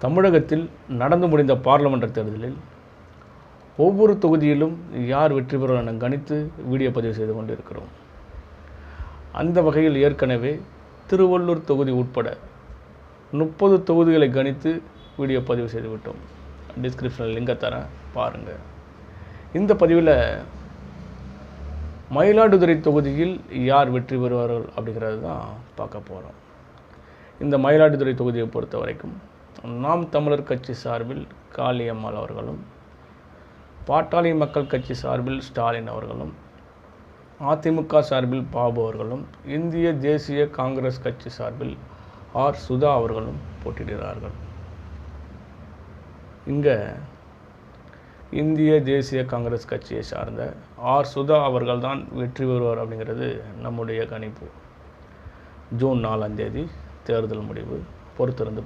தமிழகத்தில் நடந்து முடிந்த பாராளுமன்ற தேர்தலில் ஒவ்வொரு தொகுதியிலும் யார் வெற்றி பெறுவார் என கணித்து வீடியோ பதிவு செய்து கொண்டிருக்கிறோம். அந்த வகையில் ஏற்கனவே திருவள்ளூர் தொகுதி உட்பட முப்பது தொகுதிகளை கணித்து வீடியோ பதிவு செய்துவிட்டோம் டிஸ்கிரிப்ஷனில் லிங்கை தரேன் பாருங்கள் இந்த பதிவில் மயிலாடுதுறை தொகுதியில் யார் வெற்றி பெறுவார்கள் அப்படிங்கிறது தான் பார்க்க போகிறோம் இந்த மயிலாடுதுறை தொகுதியை பொறுத்த வரைக்கும் நாம் தமிழர் கட்சி சார்பில் காளியம்மாள் அவர்களும் பாட்டாளி மக்கள் கட்சி சார்பில் ஸ்டாலின் அவர்களும் அதிமுக சார்பில் பாபு அவர்களும் இந்திய தேசிய காங்கிரஸ் கட்சி சார்பில் ஆர் சுதா அவர்களும் போட்டியிடுகிறார்கள். இங்கே இந்திய தேசிய காங்கிரஸ் கட்சியை சார்ந்த ஆர் சுதா அவர்கள்தான் வெற்றி பெறுவார் அப்படிங்கிறது நம்முடைய கணிப்பு. ஜூன் நாலாம் தேதி தேர்தல் முடிவு பொறுத்திருந்து